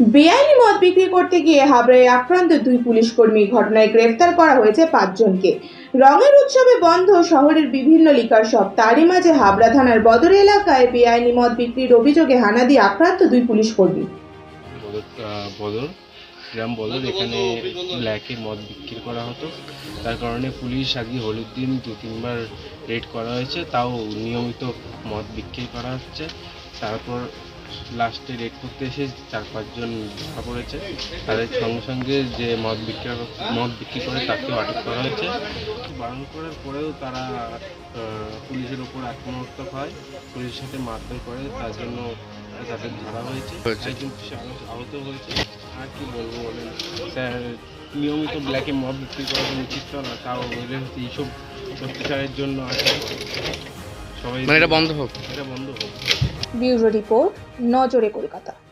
বেআইনি মদ বিক্রি করতে গিয়ে হাবড়ায় আক্রান্ত দুই পুলিশ কর্মী ঘটনায় গ্রেফতার করা হয়েছে পাঁচজনকে। রঙের উৎসবে বন্ধ শহরের বিভিন্ন লিকার শপ। তারই মাঝে হাবড়া থানার বদর এলাকায় বেআইনি মদ বিক্রির অভিযোগে হানা দিয়ে আক্রান্ত দুই পুলিশ কর্মী। গ্রাম বদর, এখানে ব্ল্যাকে মদ বিক্রি করা হতো। তার কারণে পুলিশ আজকে হলুদ দিন দু তিনবার রেড করা হয়েছে, তাও নিয়মিত মদ বিক্রি করা হচ্ছে। তারপর লাস্টে রেড করতে এসে চার পাঁচজন ধরা পড়েছে। তাদের সঙ্গে সঙ্গে যে মদ বিক্রি মদ বিক্রি করে তাকেও আটক করা হয়েছে। বারণ করার পরেও তারা পুলিশের ওপর আক্রমণাত্মক হয়। পুলিশের সাথে মারধর করে তার জন্য তাদের ধরা হয়েছে। একজন আহত- হয়েছে। আর কি বলব বলেন স্যার নিয়মিত ব্ল্যাকে মদ বিক্রি করা উচিত না তাও এইসব অত্যাচারের জন্য আছে সবাই মানে এটা বন্ধ হোক। এটা বন্ধ হোক। ব্যুরো রিপোর্ট নজরে কলকাতা।